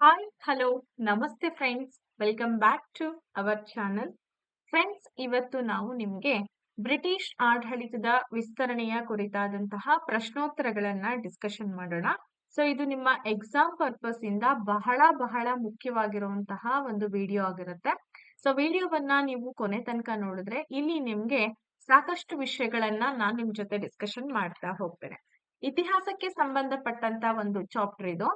Hi hello ನಮಸ್ತೆ friends welcome back to our channel friends ಇವತ್ತು ನಾವು ನಿಮಗೆ ಬ್ರಿಟಿಷ್ ಆಡಳಿತದ ವಿಸ್ತರಣೆಯ ಕುರಿತಾದಂತಹ ಪ್ರಶ್ನೋತ್ತರಗಳನ್ನ ಡಿಸ್ಕಷನ್ ಮಾಡೋಣ. ಸೊ ಇದು ನಿಮ್ಮ ಎಕ್ಸಾಮ್ ಪರ್ಪಸ್ ಇಂದ ಬಹಳ ಬಹಳ ಮುಖ್ಯವಾಗಿರುವಂತಹ ಒಂದು ವಿಡಿಯೋ ಆಗಿರುತ್ತೆ. ಸೊ ವಿಡಿಯೋವನ್ನ ನೀವು ಕೊನೆ ತನಕ ನೋಡಿದ್ರೆ ಇಲ್ಲಿ ನಿಮ್ಗೆ ಸಾಕಷ್ಟು ವಿಷಯಗಳನ್ನ ನಾನ್ ನಿಮ್ ಜೊತೆ ಡಿಸ್ಕಷನ್ ಮಾಡ್ತಾ ಹೋಗ್ತೇನೆ. ಇತಿಹಾಸಕ್ಕೆ ಸಂಬಂಧಪಟ್ಟಂತ ಒಂದು ಚಾಪ್ಟರ್ ಇದು.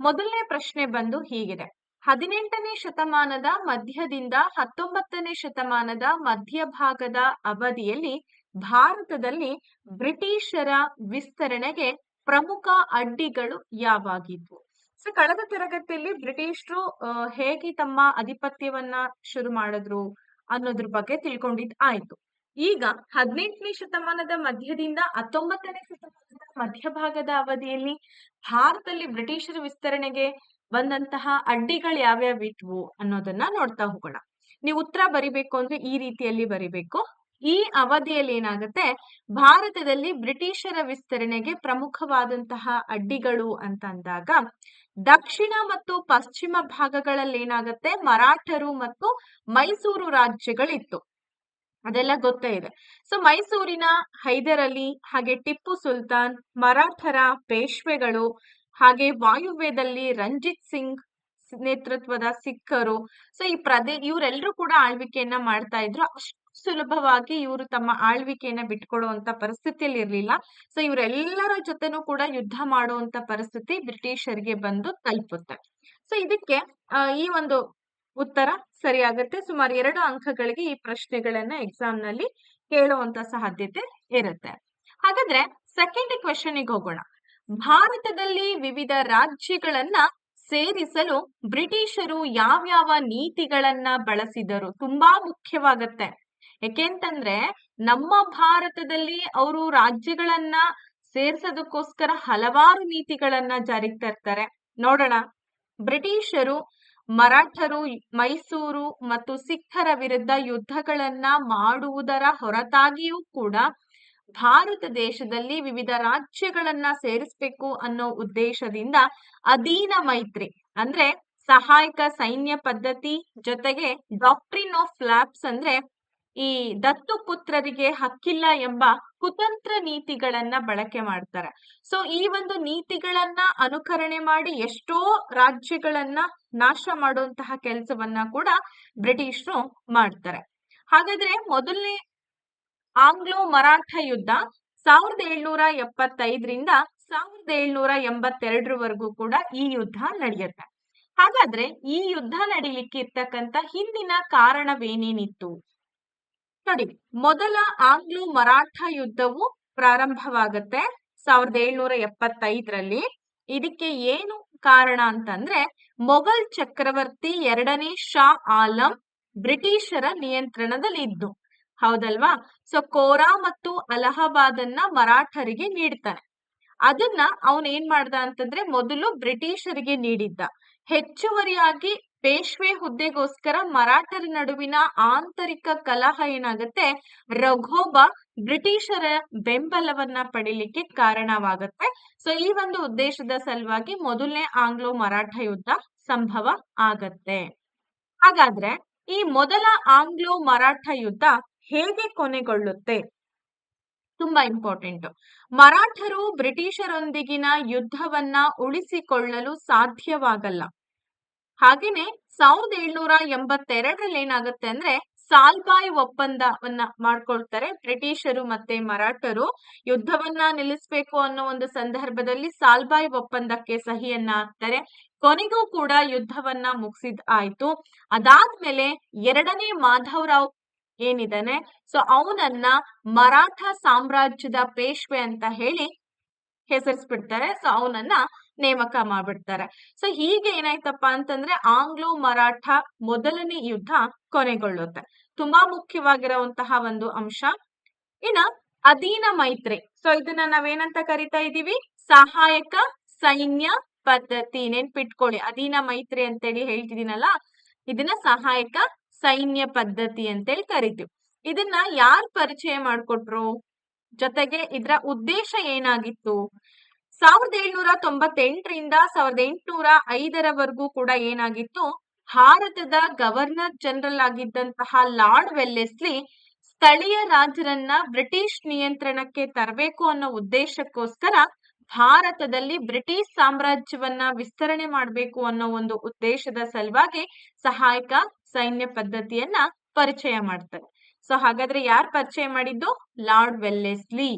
ಮೊದಲನೇ ಪ್ರಶ್ನೆ ಬಂದು ಹೀಗಿದೆ. ಹದಿನೆಂಟನೇ ಶತಮಾನದ ಮಧ್ಯದಿಂದ ಹತ್ತೊಂಬತ್ತನೇ ಶತಮಾನದ ಮಧ್ಯಭಾಗದ ಅವಧಿಯಲ್ಲಿ ಭಾರತದಲ್ಲಿ ಬ್ರಿಟಿಷರ ವಿಸ್ತರಣೆಗೆ ಪ್ರಮುಖ ಅಡ್ಡಿಗಳು ಯಾವಾಗಿದ್ವು? ಸೊ ಕಳೆದ ತರಗತಿಯಲ್ಲಿ ಬ್ರಿಟಿಷರು ಹೇಗೆ ತಮ್ಮ ಅಧಿಪತ್ಯವನ್ನ ಶುರು ಮಾಡಿದ್ರು ಅನ್ನೋದ್ರ ಬಗ್ಗೆ ತಿಳ್ಕೊಂಡಿದ್ ಆಯ್ತು. ಈಗ ಹದಿನೆಂಟನೇ ಶತಮಾನದ ಮಧ್ಯದಿಂದ ಹತ್ತೊಂಬತ್ತನೇ ಶತಮಾನದ ಮಧ್ಯಭಾಗದ ಅವಧಿಯಲ್ಲಿ ಭಾರತದಲ್ಲಿ ಬ್ರಿಟಿಷರ ವಿಸ್ತರಣೆಗೆ ಬಂದಂತಹ ಅಡ್ಡಿಗಳು ಯಾವ್ಯಾವಿದ್ವು ಅನ್ನೋದನ್ನ ನೋಡ್ತಾ ಹೋಗೋಣ. ನೀವು ಉತ್ತರ ಬರಿಬೇಕು ಅಂದ್ರೆ ಈ ರೀತಿಯಲ್ಲಿ ಬರಿಬೇಕು. ಈ ಅವಧಿಯಲ್ಲಿ ಏನಾಗುತ್ತೆ, ಭಾರತದಲ್ಲಿ ಬ್ರಿಟಿಷರ ವಿಸ್ತರಣೆಗೆ ಪ್ರಮುಖವಾದಂತಹ ಅಡ್ಡಿಗಳು ಅಂತ ಅಂದಾಗ, ದಕ್ಷಿಣ ಮತ್ತು ಪಶ್ಚಿಮ ಭಾಗಗಳಲ್ಲಿ ಏನಾಗುತ್ತೆ, ಮರಾಠರು ಮತ್ತು ಮೈಸೂರು ರಾಜ್ಯಗಳಿತ್ತು. ಅದೆಲ್ಲ ಗೊತ್ತೇ ಇದೆ. ಸೊ ಮೈಸೂರಿನ ಹೈದರ್ ಅಲಿ ಹಾಗೆ ಟಿಪ್ಪು ಸುಲ್ತಾನ್, ಮರಾಠರ ಪೇಶ್ವೆಗಳು, ಹಾಗೆ ವಾಯುವ್ಯದಲ್ಲಿ ರಂಜಿತ್ ಸಿಂಗ್ ನೇತೃತ್ವದ ಸಿಖ್ಖರು ಸೊ ಈ ಪ್ರದೇ ಇವರೆಲ್ಲರೂ ಕೂಡ ಆಳ್ವಿಕೆಯನ್ನ ಮಾಡ್ತಾ ಇದ್ರು. ಅಷ್ಟು ಸುಲಭವಾಗಿ ಇವರು ತಮ್ಮ ಆಳ್ವಿಕೆಯನ್ನ ಬಿಟ್ಕೊಡುವಂತ ಪರಿಸ್ಥಿತಿಯಲ್ಲಿ ಇರ್ಲಿಲ್ಲ. ಸೊ ಇವರೆಲ್ಲರ ಜೊತೆನೂ ಕೂಡ ಯುದ್ಧ ಮಾಡುವಂತ ಪರಿಸ್ಥಿತಿ ಬ್ರಿಟಿಷರಿಗೆ ಬಂದು ತಲುಪುತ್ತೆ. ಸೊ ಇದಕ್ಕೆ ಈ ಒಂದು ಉತ್ತರ ಸರಿಯಾಗುತ್ತೆ. ಸುಮಾರು ಎರಡು ಅಂಕಗಳಿಗೆ ಈ ಪ್ರಶ್ನೆಗಳನ್ನ ಎಕ್ಸಾಮ್ನಲ್ಲಿ ಕೇಳುವಂತ ಸಾಧ್ಯತೆ ಇರುತ್ತೆ. ಹಾಗಾದ್ರೆ ಸೆಕೆಂಡ್ ಕ್ವೆಶನ್ಗೆ ಹೋಗೋಣ. ಭಾರತದಲ್ಲಿ ವಿವಿಧ ರಾಜ್ಯಗಳನ್ನ ಸೇರಿಸಲು ಬ್ರಿಟಿಷರು ಯಾವ್ಯಾವ ನೀತಿಗಳನ್ನ ಬಳಸಿದರು ತುಂಬಾ ಮುಖ್ಯವಾಗತ್ತೆ. ಯಾಕೆಂತಂದ್ರೆ ನಮ್ಮ ಭಾರತದಲ್ಲಿ ಅವರು ರಾಜ್ಯಗಳನ್ನ ಸೇರ್ಸೋದಕ್ಕೋಸ್ಕರ ಹಲವಾರು ನೀತಿಗಳನ್ನ ಜಾರಿಗೆ ತರ್ತಾರೆ. ನೋಡೋಣ. ಬ್ರಿಟಿಷರು ಮರಾಠರು, ಮೈಸೂರು ಮತ್ತು ಸಿಖ್ಖರ ವಿರುದ್ಧ ಯುದ್ಧಗಳನ್ನ ಮಾಡುವುದರ ಹೊರತಾಗಿಯೂ ಕೂಡ ಭಾರತ ದೇಶದಲ್ಲಿ ವಿವಿಧ ರಾಜ್ಯಗಳನ್ನ ಸೇರಿಸ್ಬೇಕು ಅನ್ನೋ ಉದ್ದೇಶದಿಂದ ಅಧೀನ ಮೈತ್ರಿ, ಅಂದ್ರೆ ಸಹಾಯಕ ಸೈನ್ಯ ಪದ್ಧತಿ ಜೊತೆಗೆ ಡಾಕ್ಟ್ರಿನ್ ಆಫ್ ಲ್ಯಾಬ್ಸ್ ಅಂದ್ರೆ ಈ ದತ್ತು ಪುತ್ರರಿಗೆ ಹಕ್ಕಿಲ್ಲ ಎಂಬ ಕುತಂತ್ರ ನೀತಿಗಳನ್ನ ಬಳಕೆ ಮಾಡ್ತಾರೆ. ಸೊ ಈ ಒಂದು ನೀತಿಗಳನ್ನ ಅನುಕರಣೆ ಮಾಡಿ ಎಷ್ಟೋ ರಾಜ್ಯಗಳನ್ನ ನಾಶ ಮಾಡುವಂತಹ ಕೆಲಸವನ್ನ ಕೂಡ ಬ್ರಿಟಿಷರು ಮಾಡ್ತಾರೆ. ಹಾಗಾದ್ರೆ ಮೊದಲನೇ ಆಂಗ್ಲೋ ಮರಾಠ ಯುದ್ಧ ಸಾವಿರದ ಏಳ್ನೂರ ಎಪ್ಪತ್ತೈದರಿಂದ ಸಾವಿರದ ಏಳ್ನೂರ ಎಂಬತ್ತೆರಡರವರೆಗೂ ಕೂಡ ಈ ಯುದ್ಧ ನಡೆಯುತ್ತೆ. ಹಾಗಾದ್ರೆ ಈ ಯುದ್ಧ ನಡೀಲಿಕ್ಕೆ ಇರ್ತಕ್ಕಂತ ಹಿಂದಿನ ಕಾರಣವೇನೇನಿತ್ತು? ನೋಡಿ, ಮೊದಲ ಆಂಗ್ಲೋ ಮರಾಠ ಯುದ್ಧವು ಪ್ರಾರಂಭವಾಗತ್ತೆ ಸಾವಿರದ ಏಳ್ನೂರ ಎಪ್ಪತ್ತೈದರಲ್ಲಿ. ಇದಕ್ಕೆ ಏನು ಕಾರಣ ಅಂತಂದ್ರೆ, ಮೊಘಲ್ ಚಕ್ರವರ್ತಿ ಎರಡನೇ ಶಾ ಆಲಂ ಬ್ರಿಟಿಷರ ನಿಯಂತ್ರಣದಲ್ಲಿ ಇದ್ದು ಹೌದಲ್ವಾ? ಸೊ ಕೋರಾ ಮತ್ತು ಅಲಹಾಬಾದನ್ನ ಮರಾಠರಿಗೆ ನೀಡ್ತಾನೆ. ಅದನ್ನ ಅವನ್ ಏನ್ ಮಾಡ್ದ ಅಂತಂದ್ರೆ, ಮೊದಲು ಬ್ರಿಟಿಷರಿಗೆ ನೀಡಿದ್ದ. ಹೆಚ್ಚುವರಿಯಾಗಿ ಪೇಶ್ವೆ ಹುದ್ದೆಗೋಸ್ಕರ ಮರಾಠರ ನಡುವಿನ ಆಂತರಿಕ ಕಲಹ ಏನಾಗುತ್ತೆ? ರಘೋಬ ಬ್ರಿಟಿಷರ ಬೆಂಬಲವನ್ನ ಪಡಿಲಿಕ್ಕೆ ಕಾರಣವಾಗುತ್ತೆ. ಸೊ ಈ ಒಂದು ಉದ್ದೇಶದ ಸಲುವಾಗಿ ಮೊದಲನೇ ಆಂಗ್ಲೋ ಮರಾಠ ಯುದ್ಧ ಸಂಭವ ಆಗತ್ತೆ. ಹಾಗಾದ್ರೆ, ಈ ಮೊದಲ ಆಂಗ್ಲೋ ಮರಾಠ ಯುದ್ಧ ಹೇಗೆ ಕೊನೆಗೊಳ್ಳುತ್ತೆ? ತುಂಬಾ ಇಂಪಾರ್ಟೆಂಟ್. ಮರಾಠರು ಬ್ರಿಟಿಷರೊಂದಿಗಿನ ಯುದ್ಧವನ್ನ ಉಳಿಸಿಕೊಳ್ಳಲು ಸಾಧ್ಯವಾಗಲ್ಲ. ಹಾಗೇನೆ ಸಾವಿರದ ಏಳ್ನೂರ ಎಂಬತ್ತೆರಡರಲ್ಲಿ ಏನಾಗುತ್ತೆ ಅಂದ್ರೆ ಸಾಲ್ಬಾಯ್ ಒಪ್ಪಂದವನ್ನ ಮಾಡ್ಕೊಳ್ತಾರೆ. ಬ್ರಿಟಿಷರು ಮತ್ತೆ ಮರಾಠರು ಯುದ್ಧವನ್ನ ನಿಲ್ಲಿಸಬೇಕು ಅನ್ನೋ ಒಂದು ಸಂದರ್ಭದಲ್ಲಿ ಸಾಲ್ಬಾಯ್ ಒಪ್ಪಂದಕ್ಕೆ ಸಹಿಯನ್ನ ಹಾಕ್ತಾರೆ. ಕೊನೆಗೂ ಕೂಡ ಯುದ್ಧವನ್ನ ಮುಗಿಸಿದ್ ಆಯ್ತು. ಅದಾದ್ಮೇಲೆ ಎರಡನೇ ಮಾಧವರಾವ್ ಏನಿದ್ದಾನೆ ಸೊ ಅವನನ್ನ ಮರಾಠ ಸಾಮ್ರಾಜ್ಯದ ಪೇಶ್ವೆ ಅಂತ ಹೇಳಿ ಹೆಸರಿಸ್ಬಿಡ್ತಾರೆ. ಸೊ ಅವನನ್ನ ನೇಮಕ ಮಾಡ್ಬಿಡ್ತಾರೆ. ಸೊ ಹೀಗೆ ಏನಾಯ್ತಪ್ಪ ಅಂತಂದ್ರೆ ಆಂಗ್ಲೋ ಮರಾಠ ಮೊದಲನೇ ಯುದ್ಧ ಕೊನೆಗೊಳ್ಳುತ್ತೆ. ತುಂಬಾ ಮುಖ್ಯವಾಗಿರುವಂತಹ ಒಂದು ಅಂಶ. ಇನ್ನ ಅಧೀನ ಮೈತ್ರಿ. ಸೊ ಇದನ್ನ ನಾವೇನಂತ ಕರಿತಾ ಇದೀವಿ ಸಹಾಯಕ ಸೈನ್ಯ ಪದ್ಧತಿ ನೆನ್ಪಿಟ್ಕೊಳ್ಳಿ. ಅಧೀನ ಮೈತ್ರಿ ಅಂತೇಳಿ ಹೇಳ್ತಿದೀನಲ್ಲ ಇದನ್ನ ಸಹಾಯಕ ಸೈನ್ಯ ಪದ್ಧತಿ ಅಂತೇಳಿ ಕರಿತೀವಿ. ಇದನ್ನ ಯಾರ್ ಪರಿಚಯ ಮಾಡ್ಕೊಟ್ರು? ಜೊತೆಗೆ ಇದರ ಉದ್ದೇಶ ಏನಾಗಿತ್ತು? ಸಾವಿರದ ಏಳ್ನೂರ ತೊಂಬತ್ತೆಂಟರಿಂದ ಸಾವಿರದ ಎಂಟುನೂರ ಐದರವರೆಗೂ ಕೂಡ ಏನಾಗಿತ್ತು? ಭಾರತದ ಗವರ್ನರ್ ಜನರಲ್ ಆಗಿದ್ದಂತಹ ಲಾರ್ಡ್ ವೆಲ್ಲೆಸ್ಲಿ ಸ್ಥಳೀಯ ರಾಜರನ್ನ ಬ್ರಿಟಿಷ್ ನಿಯಂತ್ರಣಕ್ಕೆ ತರಬೇಕು ಅನ್ನೋ ಉದ್ದೇಶಕ್ಕೋಸ್ಕರ ಭಾರತದಲ್ಲಿ ಬ್ರಿಟಿಷ್ ಸಾಮ್ರಾಜ್ಯವನ್ನ ವಿಸ್ತರಣೆ ಮಾಡಬೇಕು ಅನ್ನೋ ಒಂದು ಉದ್ದೇಶದ ಸಲುವಾಗಿ ಸಹಾಯಕ ಸೈನ್ಯ ಪದ್ಧತಿಯನ್ನ ಪರಿಚಯ ಮಾಡ್ತಾರೆ. ಸೊ ಹಾಗಾದ್ರೆ ಯಾರು ಪರಿಚಯ ಮಾಡಿದ್ದು? Lord Wellesley.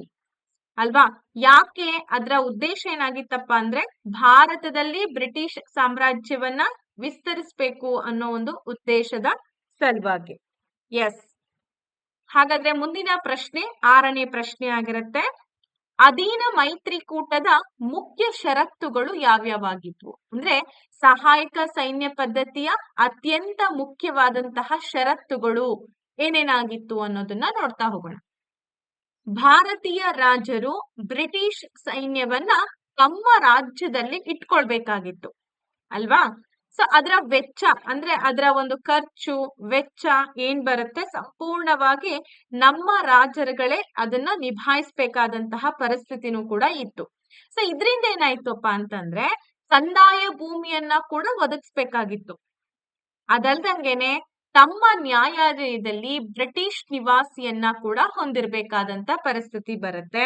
ಅಲ್ವಾ? ಯಾಕೆ ಅದರ ಉದ್ದೇಶ ಏನಾಗಿತ್ತಪ್ಪ ಅಂದ್ರೆ ಭಾರತದಲ್ಲಿ ಬ್ರಿಟಿಷ್ ಸಾಮ್ರಾಜ್ಯವನ್ನ ವಿಸ್ತರಿಸಬೇಕು ಅನ್ನೋ ಒಂದು ಉದ್ದೇಶದ ಸಲುವಾಗಿ. ಎಸ್ ಹಾಗಾದ್ರೆ ಮುಂದಿನ ಪ್ರಶ್ನೆ, ಆರನೇ ಪ್ರಶ್ನೆ ಆಗಿರುತ್ತೆ. ಅಧೀನ ಮೈತ್ರಿಕೂಟದ ಮುಖ್ಯ ಷರತ್ತುಗಳು ಯಾವ್ಯಾವಾಗಿದ್ವು? ಅಂದ್ರೆ ಸಹಾಯಕ ಸೈನ್ಯ ಪದ್ಧತಿಯ ಅತ್ಯಂತ ಮುಖ್ಯವಾದಂತಹ ಷರತ್ತುಗಳು ಏನೇನಾಗಿತ್ತು ಅನ್ನೋದನ್ನ ನೋಡ್ತಾ ಹೋಗೋಣ. ಭಾರತೀಯ ರಾಜರು ಬ್ರಿಟಿಷ್ ಸೈನ್ಯವನ್ನ ತಮ್ಮ ರಾಜ್ಯದಲ್ಲಿ ಇಟ್ಕೊಳ್ಬೇಕಾಗಿತ್ತು. ಅಲ್ವಾ? ಸೊ ಅದರ ವೆಚ್ಚ, ಅಂದ್ರೆ ಅದರ ಒಂದು ಖರ್ಚು, ವೆಚ್ಚ ಏನ್ ಬರುತ್ತೆ? ಸಂಪೂರ್ಣವಾಗಿ ನಮ್ಮ ರಾಜರುಗಳೇ ಅದನ್ನ ನಿಭಾಯಿಸ್ಬೇಕಾದಂತಹ ಪರಿಸ್ಥಿತಿನೂ ಕೂಡ ಇತ್ತು. ಸೊ ಇದರಿಂದ ಏನಾಯ್ತಪ್ಪ ಅಂತಂದ್ರೆ ಕಂದಾಯ ಭೂಮಿಯನ್ನ ಕೂಡ ಒದಗಿಸ್ಬೇಕಾಗಿತ್ತು. ಅದಲ್ದಂಗೆನೆ ತಮ್ಮ ನ್ಯಾಯಾಲಯದಲ್ಲಿ ಬ್ರಿಟಿಷ್ ನಿವಾಸಿಯನ್ನ ಕೂಡ ಹೊಂದಿರಬೇಕಾದಂತ ಪರಿಸ್ಥಿತಿ ಬರುತ್ತೆ.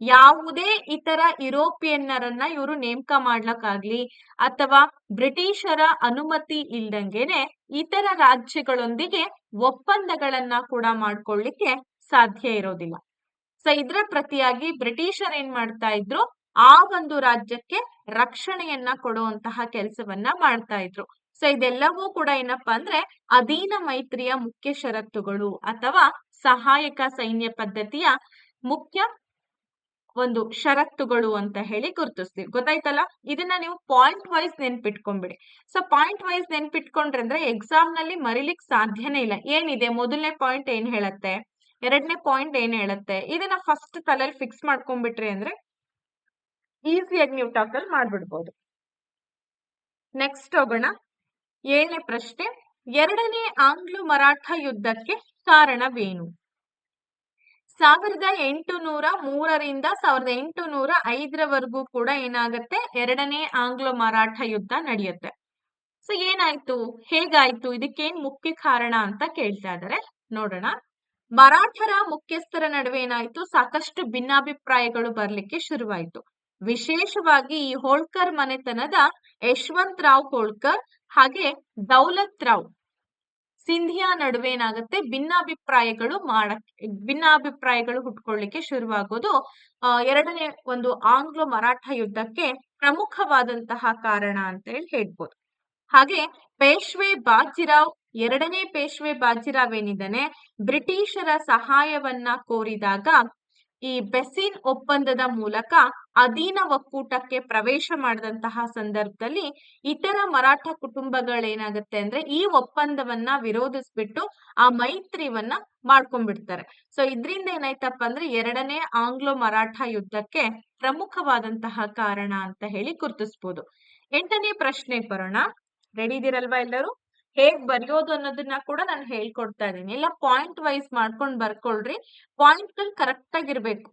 ಯಾವುದೇ ಇತರ ಯುರೋಪಿಯನ್ನರನ್ನ ಇವರು ನೇಮಕ ಮಾಡ್ಲಕ್ಕಾಗ್ಲಿ ಅಥವಾ ಬ್ರಿಟಿಷರ ಅನುಮತಿ ಇಲ್ದಂಗೆನೆ ಇತರ ರಾಜ್ಯಗಳೊಂದಿಗೆ ಒಪ್ಪಂದಗಳನ್ನ ಕೂಡ ಮಾಡ್ಕೊಳ್ಳಿಕ್ಕೆ ಸಾಧ್ಯ ಇರೋದಿಲ್ಲ. ಸೊ ಇದ್ರ ಪ್ರತಿಯಾಗಿ ಬ್ರಿಟಿಷರ್ ಏನ್ ಮಾಡ್ತಾ ಇದ್ರು? ಆ ಒಂದು ರಾಜ್ಯಕ್ಕೆ ರಕ್ಷಣೆಯನ್ನ ಕೊಡುವಂತಹ ಕೆಲಸವನ್ನ ಮಾಡ್ತಾ ಇದ್ರು. ಸೊ, ಇದೆಲ್ಲವೂ ಕೂಡ ಏನಪ್ಪಾ ಅಂದ್ರೆ ಅಧೀನ ಮೈತ್ರಿಯ ಮುಖ್ಯ ಷರತ್ತುಗಳು ಅಥವಾ ಸಹಾಯಕ ಸೈನ್ಯ ಪದ್ಧತಿಯ ಮುಖ್ಯ ಒಂದು ಷರತ್ತುಗಳು ಅಂತ ಹೇಳಿ ಗುರುತಿಸ್ತೀವಿ. ಗೊತ್ತಾಯ್ತಲ್ಲ? ಇದನ್ನ ನೀವು ಪಾಯಿಂಟ್ ವೈಸ್ ನೆನ್ಪಿಟ್ಕೊಂಡ್ಬಿಡಿ ಸೊ ಪಾಯಿಂಟ್ ವೈಸ್ ನೆನ್ಪಿಟ್ಕೊಂಡ್ರೆ ಅಂದ್ರೆ ಎಕ್ಸಾಮ್ನಲ್ಲಿ ಮರಿಲಿಕ್ ಸಾಧ್ಯನೇ ಇಲ್ಲ. ಏನಿದೆ? ಮೊದಲನೇ ಪಾಯಿಂಟ್ ಏನ್ ಹೇಳತ್ತೆ? ಎರಡನೇ ಪಾಯಿಂಟ್ ಏನ್ ಹೇಳತ್ತೆ? ಇದನ್ನ ಫಸ್ಟ್ ತಲೆಯಲ್ಲಿ ಫಿಕ್ಸ್ ಮಾಡ್ಕೊಂಡ್ಬಿಟ್ರಿ ಅಂದ್ರೆ ಈಸಿಯಾಗಿ ನೀವು ಟಾಕಲ್ ಮಾಡ್ಬಿಡ್ಬೋದು. ನೆಕ್ಸ್ಟ್ ಹೋಗೋಣ. ಏಳನೇ ಪ್ರಶ್ನೆ, ಎರಡನೇ ಆಂಗ್ಲ ಮರಾಠ ಯುದ್ಧಕ್ಕೆ ಕಾರಣವೇನು? ಸಾವಿರದ ಎಂಟುನೂರ ಮೂರರಿಂದ ಸಾವಿರದ ಎಂಟುನೂರ ಐದರವರೆಗೂ ಕೂಡ ಏನಾಗುತ್ತೆ? ಎರಡನೇ ಆಂಗ್ಲ ಮರಾಠ ಯುದ್ಧ ನಡೆಯುತ್ತೆ. ಸೊ ಏನಾಯ್ತು? ಹೇಗಾಯ್ತು? ಇದಕ್ಕೇನ್ ಮುಖ್ಯ ಕಾರಣ ಅಂತ ಕೇಳ್ತಾ ಇದಾರೆ. ನೋಡೋಣ. ಮರಾಠರ ಮುಖ್ಯಸ್ಥರ ನಡುವೆ ಏನಾಯ್ತು? ಸಾಕಷ್ಟು ಭಿನ್ನಾಭಿಪ್ರಾಯಗಳು ಬರ್ಲಿಕ್ಕೆ ಶುರುವಾಯ್ತು. ವಿಶೇಷವಾಗಿ ಈ ಹೋಳ್ಕರ್ ಮನೆತನದ ಯಶವಂತ್ ರಾವ್ ಹೋಳ್ಕರ್ ಹಾಗೆ ದೌಲತ್ ರಾವ್, ಸಿಂಧಿಯಾ ನಡುವೆ ಏನಾಗುತ್ತೆ? ಭಿನ್ನಾಭಿಪ್ರಾಯಗಳು ಮಾಡಕ್ ಭಿನ್ನಾಭಿಪ್ರಾಯಗಳು ಹುಟ್ಕೊಳ್ಳಿಕ್ಕೆ ಶುರುವಾಗೋದು ಎರಡನೇ ಒಂದು ಆಂಗ್ಲೋ ಮರಾಠ ಯುದ್ಧಕ್ಕೆ ಪ್ರಮುಖವಾದಂತಹ ಕಾರಣ ಅಂತ ಹೇಳಿ ಹೇಳ್ಬೋದು. ಹಾಗೆ ಪೇಶ್ವೆ ಬಾಜಿರಾವ್, ಎರಡನೇ ಪೇಶ್ವೆ ಬಾಜಿರಾವ್ ಏನಿದ್ದಾನೆ? ಬ್ರಿಟಿಷರ ಸಹಾಯವನ್ನ ಕೋರಿದಾಗ ಈ ಬೆಸಿನ್ ಒಪ್ಪಂದದ ಮೂಲಕ ಅಧೀನ ಒಕ್ಕೂಟಕ್ಕೆ ಪ್ರವೇಶ ಮಾಡಿದಂತಹ ಸಂದರ್ಭದಲ್ಲಿ ಇತರ ಮರಾಠ ಕುಟುಂಬಗಳೇನಾಗುತ್ತೆ ಅಂದ್ರೆ ಈ ಒಪ್ಪಂದವನ್ನ ವಿರೋಧಿಸ್ಬಿಟ್ಟು ಆ ಮೈತ್ರಿವನ್ನ ಮಾಡ್ಕೊಂಡ್ಬಿಡ್ತಾರೆ. ಸೊ ಇದ್ರಿಂದ ಏನಾಯ್ತಪ್ಪ ಅಂದ್ರೆ ಎರಡನೇ ಆಂಗ್ಲೋ ಮರಾಠ ಯುದ್ಧಕ್ಕೆ ಪ್ರಮುಖವಾದಂತಹ ಕಾರಣ ಅಂತ ಹೇಳಿ ಗುರುತಿಸ್ಬೋದು. ಎಂಟನೇ ಪ್ರಶ್ನೆ ಬರೋಣ. ರೆಡಿ ಇದೀರಲ್ವಾ ಎಲ್ಲರೂ? ಹೇಗ್ ಬರೆಯೋದು ಅನ್ನೋದನ್ನ ಕೂಡ ನಾನು ಹೇಳ್ಕೊಡ್ತಾ ಇದ್ದೀನಿ. ಎಲ್ಲ ಪಾಯಿಂಟ್ ವೈಸ್ ಮಾಡ್ಕೊಂಡ್ ಬರ್ಕೊಳ್ರಿ. ಪಾಯಿಂಟ್ಗಳು ಕರೆಕ್ಟ್ ಆಗಿರ್ಬೇಕು.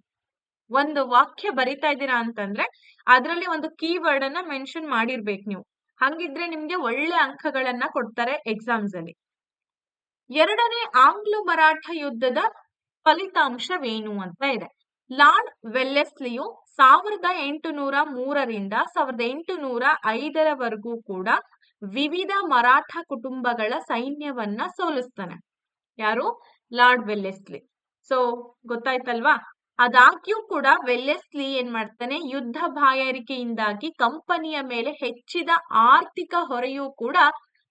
ಒಂದು ವಾಕ್ಯ ಬರಿತಾ ಇದ್ದೀರಾ ಅಂತಂದ್ರೆ, ಅದರಲ್ಲಿ ಒಂದು ಕೀವರ್ಡ್ ಅನ್ನ ಮೆನ್ಷನ್ ಮಾಡಿರ್ಬೇಕು ನೀವು. ಹಂಗಿದ್ರೆ ನಿಮ್ಗೆ ಒಳ್ಳೆ ಅಂಕಗಳನ್ನ ಕೊಡ್ತಾರೆ ಎಕ್ಸಾಮ್ಸ್ ಅಲ್ಲಿ. ಎರಡನೇ ಆಂಗ್ಲ ಮರಾಠ ಯುದ್ಧದ ಫಲಿತಾಂಶವೇನು ಅಂತ ಇದೆ. ಲಾರ್ಡ್ ವೆಲ್ಲೆಸ್ಲಿಯು ಸಾವಿರದ ಎಂಟುನೂರ ಮೂರರಿಂದ ಸಾವಿರದ ಎಂಟುನೂರ ಐದರವರೆಗೂ ಕೂಡ ವಿವಿಧ ಮರಾಠ ಕುಟುಂಬಗಳ ಸೈನ್ಯವನ್ನ ಸೋಲಿಸ್ತಾನೆ. ಯಾರು? Lord Wellesley. ಸೊ, ಗೊತ್ತಾಯ್ತಲ್ವಾ? ಅದಾಗ್ಯೂ ಕೂಡ ವೆಲ್ಲೆಸ್ಲಿ ಏನ್ ಮಾಡ್ತಾನೆ ಯುದ್ಧ ಬಾಯಾರಿಕೆಯಿಂದಾಗಿ ಕಂಪನಿಯ ಮೇಲೆ ಹೆಚ್ಚಿದ ಆರ್ಥಿಕ ಹೊರೆಯೂ ಕೂಡ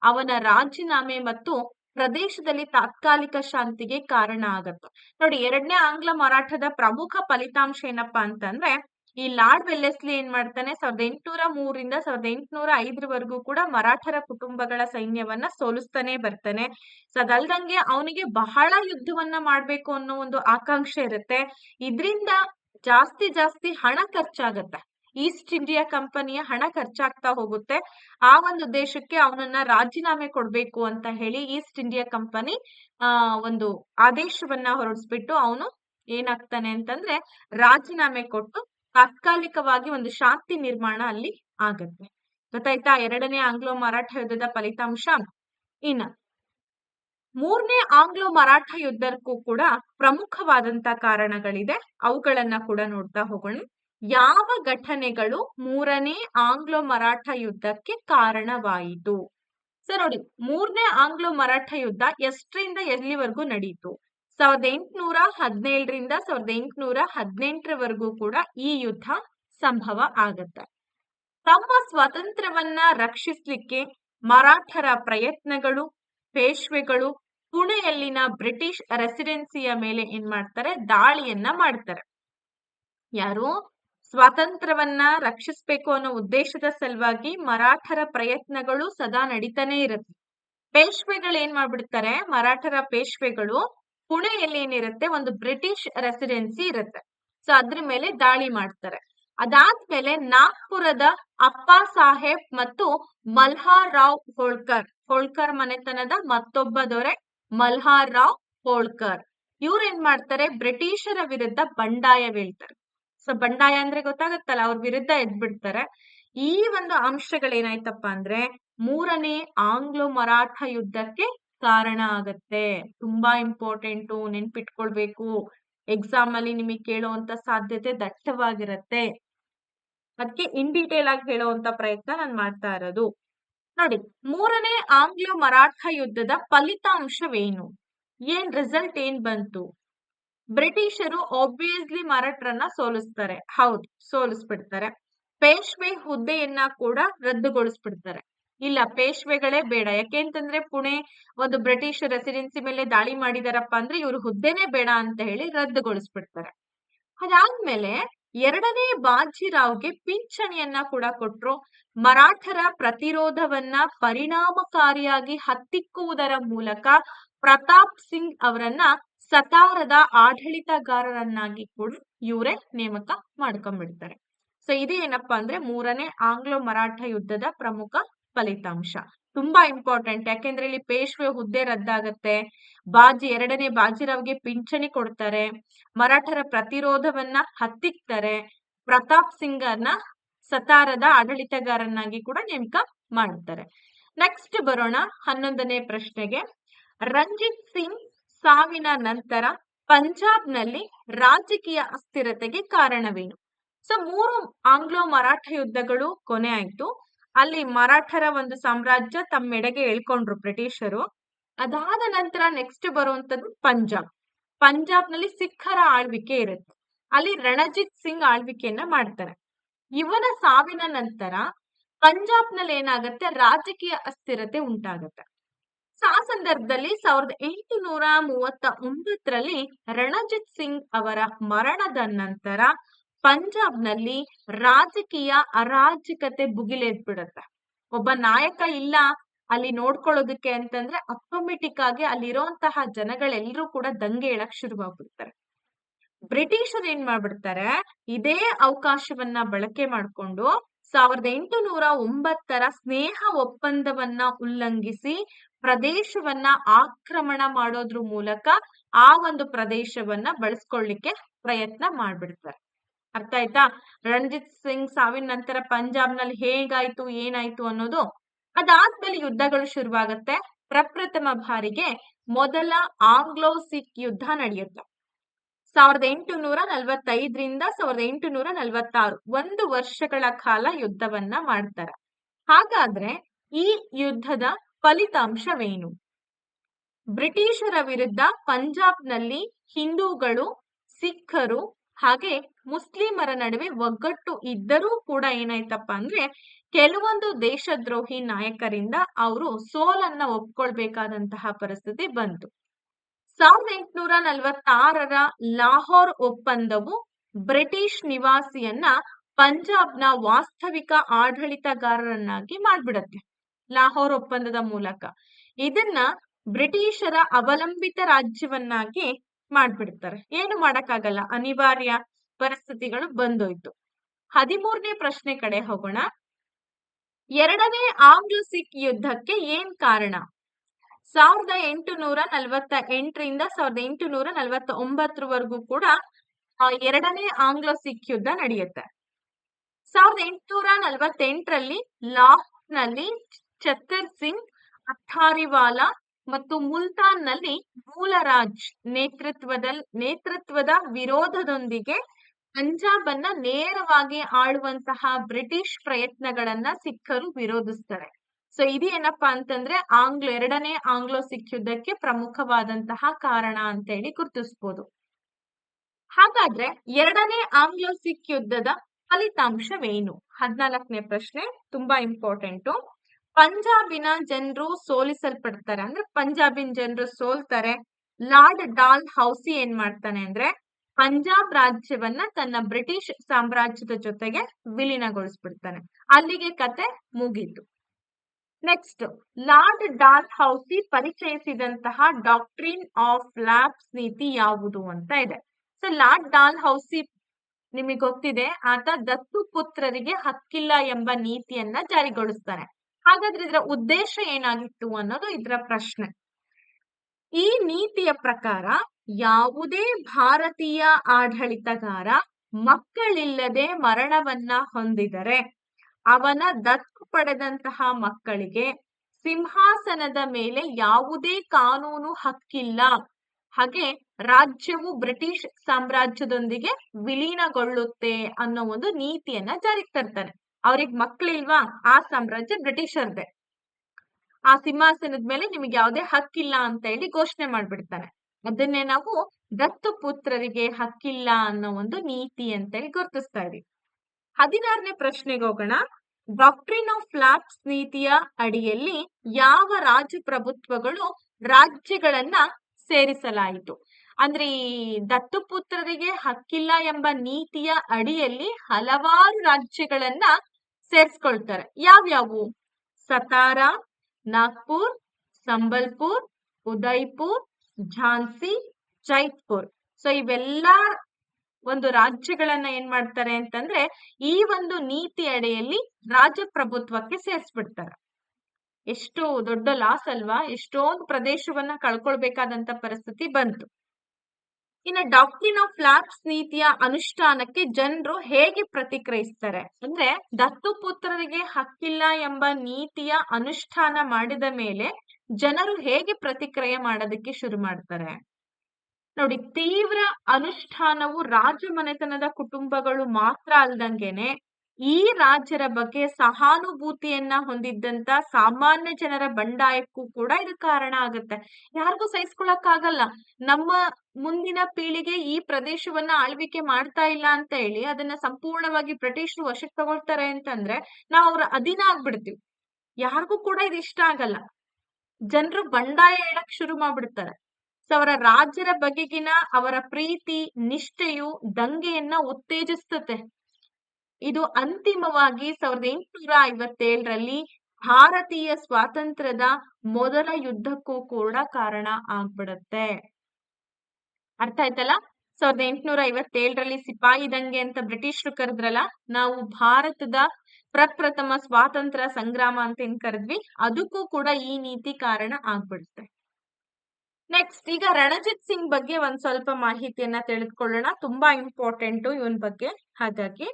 ಅವನ ರಾಜೀನಾಮೆ ಮತ್ತು ಪ್ರದೇಶದಲ್ಲಿ ತಾತ್ಕಾಲಿಕ ಶಾಂತಿಗೆ ಕಾರಣ ಆಗತ್ತೆ. ನೋಡಿ, ಎರಡನೇ ಆಂಗ್ಲ ಮರಾಠದ ಪ್ರಮುಖ ಫಲಿತಾಂಶ ಏನಪ್ಪಾ ಅಂತಂದ್ರೆ ಈ ಲಾರ್ಡ್ ವೆಲ್ಲೆಸ್ಲಿ ಏನ್ ಮಾಡ್ತಾನೆ? ಸಾವಿರದ ಎಂಟುನೂರ ಮೂರಿಂದ ಸಾವಿರದ ಎಂಟುನೂರ ಐದರವರೆಗೂ ಕೂಡ ಮರಾಠರ ಕುಟುಂಬಗಳ ಸೈನ್ಯವನ್ನ ಸೋಲಿಸ್ತಾನೆ ಬರ್ತಾನೆ. ಸೊ ಅದಲ್ದಂಗೆ ಅವನಿಗೆ ಬಹಳ ಯುದ್ಧವನ್ನ ಮಾಡ್ಬೇಕು ಅನ್ನೋ ಒಂದು ಆಕಾಂಕ್ಷೆ ಇರುತ್ತೆ. ಇದ್ರಿಂದ ಜಾಸ್ತಿ ಜಾಸ್ತಿ ಹಣ ಖರ್ಚಾಗತ್ತೆ. ಈಸ್ಟ್ ಇಂಡಿಯಾ ಕಂಪನಿಯ ಹಣ ಖರ್ಚಾಗ್ತಾ ಹೋಗುತ್ತೆ. ಆ ಒಂದು ದೇಶಕ್ಕೆ ಅವನನ್ನ ರಾಜೀನಾಮೆ ಕೊಡ್ಬೇಕು ಅಂತ ಹೇಳಿ ಈಸ್ಟ್ ಇಂಡಿಯಾ ಕಂಪನಿ, ಆ, ಒಂದು ಆದೇಶವನ್ನ ಹೊರಡಿಸ್ಬಿಟ್ಟು ಅವನು ಏನಾಗ್ತಾನೆ ಅಂತಂದ್ರೆ ರಾಜೀನಾಮೆ ಕೊಟ್ಟು ತಾತ್ಕಾಲಿಕವಾಗಿ ಒಂದು ಶಾಂತಿ ನಿರ್ಮಾಣ ಅಲ್ಲಿ ಆಗತ್ತೆ. ಗೊತ್ತಾಯ್ತಾ? ಎರಡನೇ ಆಂಗ್ಲೋ ಮರಾಠ ಯುದ್ಧದ ಫಲಿತಾಂಶ ಇನ್ನ. ಮೂರನೇ ಆಂಗ್ಲೋ ಮರಾಠ ಯುದ್ಧಕ್ಕೂ ಕೂಡ ಪ್ರಮುಖವಾದಂತ ಕಾರಣಗಳಿದೆ. ಅವುಗಳನ್ನ ಕೂಡ ನೋಡ್ತಾ ಹೋಗೋಣ. ಯಾವ ಘಟನೆಗಳು ಮೂರನೇ ಆಂಗ್ಲೋ ಮರಾಠ ಯುದ್ಧಕ್ಕೆ ಕಾರಣವಾಯಿತು? ಸರ್ ನೋಡಿ, ಮೂರನೇ ಆಂಗ್ಲೋ ಮರಾಠ ಯುದ್ಧ ಎಷ್ಟರಿಂದ ಎಲ್ಲಿವರೆಗೂ ನಡೀತು? ಸಾವಿರದ ಎಂಟುನೂರ ಹದಿನೇಳರಿಂದ ಸಾವಿರದ ಎಂಟುನೂರ ಹದಿನೆಂಟರವರೆಗೂ ಕೂಡ ಈ ಯುದ್ಧ ಸಂಭವ ಆಗತ್ತೆ. ತಮ್ಮ ಸ್ವಾತಂತ್ರ್ಯವನ್ನ ರಕ್ಷಿಸಲಿಕ್ಕೆ ಮರಾಠರ ಪ್ರಯತ್ನಗಳು, ಪೇಶ್ವೆಗಳು, ಪುಣೆಯಲ್ಲಿನ ಬ್ರಿಟಿಷ್ ರೆಸಿಡೆನ್ಸಿಯ ಮೇಲೆ ಏನ್ ಮಾಡ್ತಾರೆ? ದಾಳಿಯನ್ನ ಮಾಡ್ತಾರೆ. ಯಾರು? ಸ್ವಾತಂತ್ರ್ಯವನ್ನ ರಕ್ಷಿಸ್ಬೇಕು ಅನ್ನೋ ಉದ್ದೇಶದ ಸಲುವಾಗಿ ಮರಾಠರ ಪ್ರಯತ್ನಗಳು ಸದಾ ನಡೀತಾನೆ ಇರುತ್ತೆ. ಪೇಶ್ವೆಗಳು ಏನ್ ಮಾಡ್ಬಿಡ್ತಾರೆ? ಮರಾಠರ ಪೇಶ್ವೆಗಳು ಪುಣೆಯಲ್ಲಿ ಏನಿರುತ್ತೆ? ಒಂದು ಬ್ರಿಟಿಷ್ ರೆಸಿಡೆನ್ಸಿ ಇರುತ್ತೆ. ಸೊ ಅದ್ರ ಮೇಲೆ ದಾಳಿ ಮಾಡ್ತಾರೆ. ಅದಾದ್ಮೇಲೆ ನಾಗ್ಪುರದ ಅಪ್ಪ ಸಾಹೇಬ್ ಮತ್ತು ಮಲ್ಹಾರ್ ರಾವ್ ಹೋಳ್ಕರ್. ಹೋಳ್ಕರ್ ಮನೆತನದ ಮತ್ತೊಬ್ಬ ದೊರೆ ಮಲ್ಹಾರ್ ರಾವ್ ಹೋಳ್ಕರ್. ಇವ್ರು ಏನ್ ಮಾಡ್ತಾರೆ? ಬ್ರಿಟಿಷರ ವಿರುದ್ಧ ಬಂಡಾಯವೇಳ್ತಾರೆ ಸೊ ಬಂಡಾಯ ಅಂದ್ರೆ ಗೊತ್ತಾಗತ್ತಲ್ಲ? ಅವ್ರ ವಿರುದ್ಧ ಎದ್ಬಿಡ್ತಾರೆ. ಈ ಒಂದು ಅಂಶಗಳೇನಾಯ್ತಪ್ಪ ಅಂದ್ರೆ, ಮೂರನೇ ಆಂಗ್ಲೋ ಮರಾಠ ಯುದ್ಧಕ್ಕೆ ಕಾರಣ ಆಗತ್ತೆ. ತುಂಬಾ ಇಂಪಾರ್ಟೆಂಟು ನೆನ್ಪಿಟ್ಕೊಳ್ಬೇಕು. ಎಕ್ಸಾಮ್ ಅಲ್ಲಿ ನಿಮಗೆ ಕೇಳುವಂತ ಸಾಧ್ಯತೆ ದಟ್ಟವಾಗಿರತ್ತೆ. ಅದಕ್ಕೆ ಇನ್ ಡೀಟೇಲ್ ಆಗಿ ಹೇಳುವಂತ ಪ್ರಯತ್ನ ನಾನು ಮಾಡ್ತಾ ಇರೋದು. ನೋಡಿ, ಮೂರನೇ ಆಂಗ್ಲೋ ಮರಾಠ ಯುದ್ಧದ ಫಲಿತಾಂಶವೇನು? ಏನ್ ರಿಸಲ್ಟ್ ಏನ್ ಬಂತು? ಬ್ರಿಟಿಷರು ಆಬ್ವಿಯಸ್ಲಿ ಮರಾಠರನ್ನ ಸೋಲಿಸ್ತಾರೆ. ಹೌದು, ಸೋಲಿಸ್ಬಿಡ್ತಾರೆ. ಪೇಶ್ವೆ ಹುದ್ದೆಯನ್ನ ಕೂಡ ರದ್ದುಗೊಳಿಸ್ಬಿಡ್ತಾರೆ. ಇಲ್ಲ, ಪೇಶ್ವೆಗಳೇ ಬೇಡ. ಯಾಕೆ ಅಂತಂದ್ರೆ ಪುಣೆ ಒಂದು ಬ್ರಿಟಿಷ್ ರೆಸಿಡೆನ್ಸಿ ಮೇಲೆ ದಾಳಿ ಮಾಡಿದಾರಪ್ಪ ಅಂದ್ರೆ ಇವ್ರು ಹುದ್ದೆನೇ ಬೇಡ ಅಂತ ಹೇಳಿ ರದ್ದುಗೊಳಿಸ್ಬಿಡ್ತಾರೆ. ಅದಾದ್ಮೇಲೆ ಎರಡನೇ ಬಾಜಿರಾವ್ಗೆ ಪಿಂಚಣಿಯನ್ನ ಕೂಡ ಕೊಟ್ರು. ಮರಾಠರ ಪ್ರತಿರೋಧವನ್ನ ಪರಿಣಾಮಕಾರಿಯಾಗಿ ಹತ್ತಿಕ್ಕುವುದರ ಮೂಲಕ ಪ್ರತಾಪ್ ಸಿಂಗ್ ಅವರನ್ನ ಸತಾರದ ಆಡಳಿತಗಾರರನ್ನಾಗಿ ಕೂಡ ಇವರೇ ನೇಮಕ ಮಾಡ್ಕೊಂಡ್ಬಿಡ್ತಾರೆ. ಸೊ ಇದೇನಪ್ಪಾ ಅಂದ್ರೆ ಮೂರನೇ ಆಂಗ್ಲೋ ಮರಾಠ ಯುದ್ಧದ ಪ್ರಮುಖ ಫಲಿತಾಂಶ. ತುಂಬಾ ಇಂಪಾರ್ಟೆಂಟ್ ಯಾಕೆಂದ್ರೆ ಇಲ್ಲಿ ಪೇಶ್ವೆ ಹುದ್ದೆ ರದ್ದಾಗತ್ತೆ. ಬಾಜಿ, ಎರಡನೇ ಬಾಜಿರಾವ್ಗೆ ಪಿಂಚಣಿ ಕೊಡ್ತಾರೆ. ಮರಾಠರ ಪ್ರತಿರೋಧವನ್ನ ಹತ್ತಿಕ್ತಾರೆ. ಪ್ರತಾಪ್ ಸಿಂಗರ್ನ ಸತಾರದ ಆಡಳಿತಗಾರನಾಗಿ ಕೂಡ ನೇಮಕ ಮಾಡ್ತಾರೆ. ನೆಕ್ಸ್ಟ್ ಬರೋಣ ಹನ್ನೊಂದನೇ ಪ್ರಶ್ನೆಗೆ. ರಂಜಿತ್ ಸಿಂಗ್ ಸಾವಿನ ನಂತರ ಪಂಜಾಬ್ನಲ್ಲಿ ರಾಜಕೀಯ ಅಸ್ಥಿರತೆಗೆ ಕಾರಣವೇನು? ಸೊ, ಮೂರು ಆಂಗ್ಲೋ ಮರಾಠ ಯುದ್ಧಗಳು ಕೊನೆ ಆಯ್ತು. ಅಲ್ಲಿ ಮರಾಠರ ಒಂದು ಸಾಮ್ರಾಜ್ಯ ತಮ್ಮೆಡೆಗೆ ಎಳ್ಕೊಂಡ್ರು ಬ್ರಿಟಿಷರು. ಅದಾದ ನಂತರ ನೆಕ್ಸ್ಟ್ ಬರುವಂತದ್ದು ಪಂಜಾಬ್. ಪಂಜಾಬ್ನಲ್ಲಿ ಸಿಖ್ಖರ ಆಳ್ವಿಕೆ ಇರುತ್ತೆ. ಅಲ್ಲಿ ರಣಜಿತ್ ಸಿಂಗ್ ಆಳ್ವಿಕೆಯನ್ನ ಮಾಡ್ತಾರೆ. ಇವನ ಸಾವಿನ ನಂತರ ಪಂಜಾಬ್ನಲ್ಲಿ ಏನಾಗುತ್ತೆ? ರಾಜಕೀಯ ಅಸ್ಥಿರತೆ ಉಂಟಾಗತ್ತೆ. ಆ ಸಂದರ್ಭದಲ್ಲಿ ಸಾವಿರದ ಎಂಟುನೂರ ಮೂವತ್ತ ಒಂಬತ್ತರಲ್ಲಿ ರಣಜಿತ್ ಸಿಂಗ್ ಅವರ ಮರಣದ ನಂತರ ಪಂಜಾಬ್ನಲ್ಲಿ ರಾಜಕೀಯ ಅರಾಜಕತೆ ಭುಗಿಲೆದ್ಬಿಡುತ್ತೆ ಒಬ್ಬ ನಾಯಕ ಇಲ್ಲ ಅಲ್ಲಿ ನೋಡ್ಕೊಳ್ಳೋದಕ್ಕೆ ಅಂತಂದ್ರೆ ಆಟೋಮೆಟಿಕ್ ಆಗಿ ಅಲ್ಲಿರುವಂತಹ ಜನಗಳೆಲ್ಲರೂ ಕೂಡ ದಂಗೆ ಹೇಳಕ್ ಶುರುವಾಗ್ಬಿಡ್ತಾರೆ. ಬ್ರಿಟಿಷರು ಏನ್ ಮಾಡ್ಬಿಡ್ತಾರೆ, ಇದೇ ಅವಕಾಶವನ್ನ ಬಳಕೆ ಮಾಡ್ಕೊಂಡು ಸಾವಿರದ ಎಂಟುನೂರ ಒಂಬತ್ತರ ಸ್ನೇಹ ಒಪ್ಪಂದವನ್ನ ಉಲ್ಲಂಘಿಸಿ ಪ್ರದೇಶವನ್ನ ಆಕ್ರಮಣ ಮಾಡೋದ್ರ ಮೂಲಕ ಆ ಒಂದು ಪ್ರದೇಶವನ್ನ ಬಳಸ್ಕೊಳ್ಳಿಕ್ಕೆ ಪ್ರಯತ್ನ ಮಾಡ್ಬಿಡ್ತಾರೆ. ಅರ್ಥ ಆಯ್ತಾ? ರಣಜಿತ್ ಸಿಂಗ್ ಸಾವಿನ ನಂತರ ಪಂಜಾಬ್ನಲ್ಲಿ ಹೇಗಾಯ್ತು, ಏನಾಯ್ತು ಅನ್ನೋದು ಅದಾದ್ಮೇಲೆ ಯುದ್ಧಗಳು ಶುರುವಾಗತ್ತೆ. ಪ್ರಪ್ರಥಮ ಬಾರಿಗೆ ಮೊದಲ ಆಂಗ್ಲೋ ಸಿಖ್ ಯುದ್ಧ ನಡೆಯುತ್ತೆ. ಸಾವಿರದ ಎಂಟುನೂರ ನಲ್ವತ್ತೈದರಿಂದ ಸಾವಿರದ ಎಂಟುನೂರ ನಲ್ವತ್ತಾರು, ಒಂದು ವರ್ಷಗಳ ಕಾಲ ಯುದ್ಧವನ್ನ ಮಾಡ್ತಾರೆ. ಹಾಗಾದ್ರೆ ಈ ಯುದ್ಧದ ಫಲಿತಾಂಶವೇನು? ಬ್ರಿಟಿಷರ ವಿರುದ್ಧ ಪಂಜಾಬ್ನಲ್ಲಿ ಹಿಂದೂಗಳು, ಸಿಖ್ಖರು ಹಾಗೆ ಮುಸ್ಲಿಮರ ನಡುವೆ ಒಗ್ಗಟ್ಟು ಇದ್ದರೂ ಕೂಡ ಏನಾಯ್ತಪ್ಪ ಅಂದ್ರೆ ಕೆಲವೊಂದು ದೇಶದ್ರೋಹಿ ನಾಯಕರಿಂದ ಅವರು ಸೋಲನ್ನ ಒಪ್ಕೊಳ್ಬೇಕಾದಂತಹ ಪರಿಸ್ಥಿತಿ ಬಂತು. ಸಾವಿರದ ಎಂಟುನೂರ ನಲವತ್ತಾರರ ಲಾಹೋರ್ ಒಪ್ಪಂದವು ಬ್ರಿಟಿಷ್ ನಿವಾಸಿಯನ್ನ ಪಂಜಾಬ್ನ ವಾಸ್ತವಿಕ ಆಡಳಿತಗಾರರನ್ನಾಗಿ ಮಾಡ್ಬಿಡತ್ತೆ ಲಾಹೋರ್ ಒಪ್ಪಂದದ ಮೂಲಕ. ಇದನ್ನ ಬ್ರಿಟಿಷರ ಅವಲಂಬಿತ ರಾಜ್ಯವನ್ನಾಗಿ ಮಾಡ್ಬಿಡ್ತಾರೆ. ಏನು ಮಾಡಕ್ಕಾಗಲ್ಲ. ಅನಿವಾರ್ಯ ಪರಿಸ್ಥಿತಿಗಳು ಬಂದೋಯ್ತು. ಹದಿಮೂರನೇ ಪ್ರಶ್ನೆ ಕಡೆ ಹೋಗೋಣ. ಎರಡನೇ ಆಂಗ್ಲೋ ಸಿಖ್ ಯುದ್ಧಕ್ಕೆ ಏನ್ ಕಾರಣ? ಸಾವಿರದ ಎಂಟುನೂರ ನಲವತ್ತ ಎಂಟರಿಂದ ಸಾವಿರದ ಎಂಟುನೂರ ನಲವತ್ತ ಒಂಬತ್ತರವರೆಗೂ ಕೂಡ ಎರಡನೇ ಆಂಗ್ಲೋ ಸಿಖ್ ಯುದ್ಧ ನಡೆಯುತ್ತೆ. ಸಾವಿರದ ಎಂಟುನೂರ ನಲವತ್ತೆಂಟರಲ್ಲಿ ನಲ್ಲಿ ಛತ್ತರ್ ಸಿಂಗ್ ಅಥಾರಿವಾಲಾ ಮತ್ತು ಮುಲ್ತಾನ್ನಲ್ಲಿ ಮೂಲರಾಜ್ ನೇತೃತ್ವದ ನೇತೃತ್ವದ ವಿರೋಧದೊಂದಿಗೆ ಪಂಜಾಬ್ ಅನ್ನ ನೇರವಾಗಿ ಆಳುವಂತಹ ಬ್ರಿಟಿಷ್ ಪ್ರಯತ್ನಗಳನ್ನ ಸಿಖ್ಖರು ವಿರೋಧಿಸ್ತಾರೆ. ಸೊ ಇದೇನಪ್ಪಾ ಅಂತಂದ್ರೆ ಆಂಗ್ಲ, ಎರಡನೇ ಆಂಗ್ಲೋ ಸಿಖ್ ಯುದ್ಧಕ್ಕೆ ಪ್ರಮುಖವಾದಂತಹ ಕಾರಣ ಅಂತ ಹೇಳಿ ಗುರುತಿಸಬಹುದು ಹಾಗಾದ್ರೆ ಎರಡನೇ ಆಂಗ್ಲೋ ಸಿಖ್ ಯುದ್ಧದ ಫಲಿತಾಂಶವೇನು? ಹದ್ನಾಲ್ಕನೇ ಪ್ರಶ್ನೆ, ತುಂಬಾ ಇಂಪಾರ್ಟೆಂಟು ಪಂಜಾಬಿನ ಜನರು ಸೋಲಿಸಲ್ಪಡ್ತಾರೆ. ಅಂದ್ರೆ ಪಂಜಾಬಿನ ಜನರು ಸೋಲ್ತಾರೆ. ಲಾರ್ಡ್ ಡಾಲ್ ಹೌಸಿ ಏನ್ ಮಾಡ್ತಾನೆ ಅಂದ್ರೆ ಪಂಜಾಬ್ ರಾಜ್ಯವನ್ನ ತನ್ನ ಬ್ರಿಟಿಷ್ ಸಾಮ್ರಾಜ್ಯದ ಜೊತೆಗೆ ವಿಲೀನಗೊಳಿಸ್ಬಿಡ್ತಾನೆ. ಅಲ್ಲಿಗೆ ಕತೆ ಮುಗೀತು. ನೆಕ್ಸ್ಟ್, ಲಾರ್ಡ್ ಡಾಲ್ ಹೌಸಿ ಪರಿಚಯಿಸಿದಂತಹ ಡಾಕ್ಟ್ರಿನ್ ಆಫ್ ಲ್ಯಾಬ್ಸ್ ನೀತಿ ಯಾವುದು ಅಂತ ಇದೆ. ಸೊ, ಲಾರ್ಡ್ ಡಾಲ್ ಹೌಸಿ ನಿಮಗೆ ಗೊತ್ತಿದೆ, ಆತ ದತ್ತು ಪುತ್ರರಿಗೆ ಹಕ್ಕಿಲ್ಲ ಎಂಬ ನೀತಿಯನ್ನ ಜಾರಿಗೊಳಿಸ್ತಾನೆ. ಹಾಗಾದ್ರೆ ಇದರ ಉದ್ದೇಶ ಏನಾಗಿತ್ತು ಅನ್ನೋದು ಇದರ ಪ್ರಶ್ನೆ. ಈ ನೀತಿಯ ಪ್ರಕಾರ ಯಾವುದೇ ಭಾರತೀಯ ಆಡಳಿತಗಾರ ಮಕ್ಕಳಿಲ್ಲದೆ ಮರಣವನ್ನ ಹೊಂದಿದರೆ ಅವನ ದತ್ತು ಪಡೆದಂತಹ ಮಕ್ಕಳಿಗೆ ಸಿಂಹಾಸನದ ಮೇಲೆ ಯಾವುದೇ ಕಾನೂನು ಹಕ್ಕಿಲ್ಲ. ಹಾಗೆ ರಾಜ್ಯವು ಬ್ರಿಟಿಷ್ ಸಾಮ್ರಾಜ್ಯದೊಂದಿಗೆ ವಿಲೀನಗೊಳ್ಳುತ್ತೆ ಅನ್ನೋ ಒಂದು ನೀತಿಯನ್ನ ಜಾರಿಗೆ ತರ್ತಾನೆ. ಅವ್ರಿಗೆ ಮಕ್ಳಿಲ್ವಾ? ಆ ಸಾಮ್ರಾಜ್ಯ ಬ್ರಿಟಿಷರ್ದೆ. ಆ ಸಿಂಹಾಸನದ ಮೇಲೆ ನಿಮಗೆ ಯಾವುದೇ ಹಕ್ಕಿಲ್ಲ ಅಂತ ಹೇಳಿ ಘೋಷಣೆ ಮಾಡ್ಬಿಡ್ತಾನೆ ಅದನ್ನೇ ನಾವು ದತ್ತು ಪುತ್ರರಿಗೆ ಹಕ್ಕಿಲ್ಲ ಅನ್ನೋ ಒಂದು ನೀತಿ ಅಂತ ಹೇಳಿ ಗುರುತಿಸ್ತಾ ಇದೀವಿ. ಹದಿನಾರನೇ ಪ್ರಶ್ನೆಗೆ ಹೋಗೋಣ. ಡಾಕ್ಟ್ರಿನ್ ಆಫ್ ಲ್ಯಾಬ್ಸ್ ನೀತಿಯ ಅಡಿಯಲ್ಲಿ ಯಾವ ರಾಜಪ್ರಭುತ್ವಗಳು ರಾಜ್ಯಗಳನ್ನ ಸೇರಿಸಲಾಯಿತು? ಅಂದ್ರೆ ಈ ದತ್ತುಪುತ್ರರಿಗೆ ಹಕ್ಕಿಲ್ಲ ಎಂಬ ನೀತಿಯ ಅಡಿಯಲ್ಲಿ ಹಲವಾರು ರಾಜ್ಯಗಳನ್ನ ಸೇರಿಸ್ಕೊಳ್ತಾರೆ. ಯಾವ್ಯಾವು ಸತಾರ, ನಾಗ್ಪುರ್, ಸಂಬಲ್ಪುರ್ ಉದಯ್ಪುರ್ ಝಾನ್ಸಿ, ಜೈತ್ಪುರ್. ಸೊ ಇವೆಲ್ಲ ಒಂದು ರಾಜ್ಯಗಳನ್ನ ಏನ್ ಮಾಡ್ತಾರೆ ಅಂತಂದ್ರೆ, ಈ ಒಂದು ನೀತಿ ಅಡಿಯಲ್ಲಿ ರಾಜಪ್ರಭುತ್ವಕ್ಕೆ ಸೇರಿಸ್ಬಿಡ್ತಾರೆ. ಎಷ್ಟು ದೊಡ್ಡ ಲಾಸ್ ಅಲ್ವಾ? ಎಷ್ಟೊಂದು ಪ್ರದೇಶವನ್ನ ಕಳ್ಕೊಳ್ಬೇಕಾದಂತ ಪರಿಸ್ಥಿತಿ ಬಂತು. ಇನ್ನು ಡಾಕ್ಟ್ರಿನ್ ಆಫ್ ಲ್ಯಾಬ್ಸ್ ನೀತಿಯ ಅನುಷ್ಠಾನಕ್ಕೆ ಜನರು ಹೇಗೆ ಪ್ರತಿಕ್ರಿಯಿಸ್ತಾರೆ? ಅಂದ್ರೆ ದತ್ತುಪುತ್ರರಿಗೆ ಹಕ್ಕಿಲ್ಲ ಎಂಬ ನೀತಿಯ ಅನುಷ್ಠಾನ ಮಾಡಿದ ಮೇಲೆ ಜನರು ಹೇಗೆ ಪ್ರತಿಕ್ರಿಯೆ ಮಾಡೋದಕ್ಕೆ ಶುರು ಮಾಡ್ತಾರೆ? ನೋಡಿ, ತೀವ್ರ ಅನುಷ್ಠಾನವು ರಾಜಮನೆತನದ ಕುಟುಂಬಗಳು ಮಾತ್ರ ಅಲ್ದಂಗೆನೆ ಈ ರಾಜ್ಯರ ಬಗ್ಗೆ ಸಹಾನುಭೂತಿಯನ್ನ ಹೊಂದಿದ್ದಂತ ಸಾಮಾನ್ಯ ಜನರ ಬಂಡಾಯಕ್ಕೂ ಕೂಡ ಇದು ಕಾರಣ ಆಗುತ್ತೆ. ಯಾರಿಗೂ ಆಗಲ್ಲ ನಮ್ಮ ಮುಂದಿನ ಪೀಳಿಗೆ ಈ ಪ್ರದೇಶವನ್ನ ಆಳ್ವಿಕೆ ಮಾಡ್ತಾ ಇಲ್ಲ ಅಂತ ಹೇಳಿ ಅದನ್ನ ಸಂಪೂರ್ಣವಾಗಿ ಬ್ರಿಟಿಷರು ವಶಕ್ಕೆ ತಗೊಳ್ತಾರೆ ಅಂತಂದ್ರೆ ನಾವು ಅವ್ರ ಅಧೀನ ಆಗ್ಬಿಡ್ತೀವಿ. ಯಾರಿಗೂ ಕೂಡ ಇದು ಇಷ್ಟ ಆಗಲ್ಲ. ಜನರು ಬಂಡಾಯ ಹೇಳಕ್ ಶುರು ಮಾಡ್ಬಿಡ್ತಾರೆ. ಅವರ ರಾಜ್ಯರ ಬಗೆಗಿನ ಅವರ ಪ್ರೀತಿ, ನಿಷ್ಠೆಯು ದಂಗೆಯನ್ನ ಉತ್ತೇಜಿಸ್ತತೆ. ಇದು ಅಂತಿಮವಾಗಿ ಸಾವಿರದ ಎಂಟುನೂರ ಐವತ್ತೇಳರಲ್ಲಿ ಭಾರತೀಯ ಸ್ವಾತಂತ್ರ್ಯದ ಮೊದಲ ಯುದ್ಧಕ್ಕೂ ಕೂಡ ಕಾರಣ ಆಗ್ಬಿಡತ್ತೆ. ಅರ್ಥ ಆಯ್ತಲ್ಲ? ಸಾವಿರದ ಎಂಟುನೂರ ಐವತ್ತೇಳರಲ್ಲಿ ಸಿಪಾಯಿ ದಂಗೆ ಅಂತ ಬ್ರಿಟಿಷರು ಕರೆದ್ರಲ್ಲ, ನಾವು ಭಾರತದ ಪ್ರಪ್ರಥಮ ಸ್ವಾತಂತ್ರ್ಯ ಸಂಗ್ರಾಮ ಅಂತ ಏನ್ ಕರೆದ್ವಿ, ಅದಕ್ಕೂ ಕೂಡ ಈ ನೀತಿ ಕಾರಣ ಆಗ್ಬಿಡುತ್ತೆ. ನೆಕ್ಸ್ಟ್ ಈಗ ರಣಜಿತ್ ಸಿಂಗ್ ಬಗ್ಗೆ ಒಂದ್ ಸ್ವಲ್ಪ ಮಾಹಿತಿಯನ್ನ ತಿಳಿದುಕೊಳ್ಳೋಣ. ತುಂಬಾ ಇಂಪಾರ್ಟೆಂಟ್ ಇವನ್ ಬಗ್ಗೆ. ಹಾಗಾಗಿ,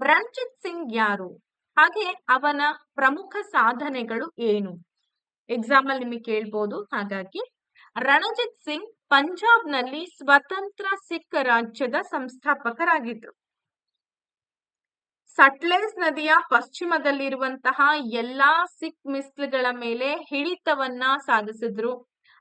ರಣಜಿತ್ ಸಿಂಗ್ ಯಾರು? ಹಾಗೆ ಅವನ ಪ್ರಮುಖ ಸಾಧನೆಗಳು ಏನು? ಎಕ್ಸಾಮ್ ಅಲ್ಲಿ ನಿಮಗೆ ಕೇಳ್ಬೋದು. ಹಾಗಾಗಿ, ರಣಜಿತ್ ಸಿಂಗ್ ಪಂಜಾಬ್ನಲ್ಲಿ ಸ್ವತಂತ್ರ ಸಿಖ್ ರಾಜ್ಯದ ಸಂಸ್ಥಾಪಕರಾಗಿದ್ರು. ಸಟ್ಲೇಸ್ ನದಿಯ ಪಶ್ಚಿಮದಲ್ಲಿರುವಂತಹ ಎಲ್ಲಾ ಸಿಖ್ ಮಿಸ್ಲ್ಗಳ ಮೇಲೆ ಹಿಡಿತವನ್ನ ಸಾಧಿಸಿದ್ರು.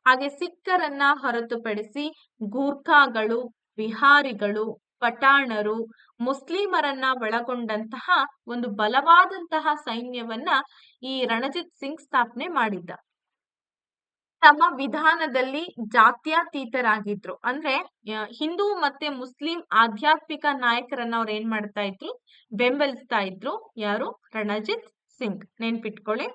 ಹಾಗೆ ಸಿಖ್ಖರನ್ನ ಹೊರತುಪಡಿಸಿ ಗೂರ್ಖಾಗಳು, ಬಿಹಾರಿಗಳು, ಪಠಾಣರು, ಮುಸ್ಲಿಮರನ್ನ ಒಳಗೊಂಡಂತಹ ಒಂದು ಬಲವಾದಂತಹ ಸೈನ್ಯವನ್ನ ಈ ರಣಜಿತ್ ಸಿಂಗ್ ಸ್ಥಾಪನೆ ಮಾಡಿದ್ದ. ತಮ್ಮ ವಿಧಾನದಲ್ಲಿ ಜಾತ್ಯಾತೀತರಾಗಿದ್ರು. ಅಂದ್ರೆ ಹಿಂದೂ ಮತ್ತೆ ಮುಸ್ಲಿಂ ಆಧ್ಯಾತ್ಮಿಕ ನಾಯಕರನ್ನ ಅವ್ರು ಏನ್ ಮಾಡ್ತಾ ಇದ್ರು? ಬೆಂಬಲಿಸ್ತಾ ಇದ್ರು ಯಾರು? ರಣಜಿತ್ ಸಿಂಗ್. ನೆನ್ಪಿಟ್ಕೊಳ್ಳಿ.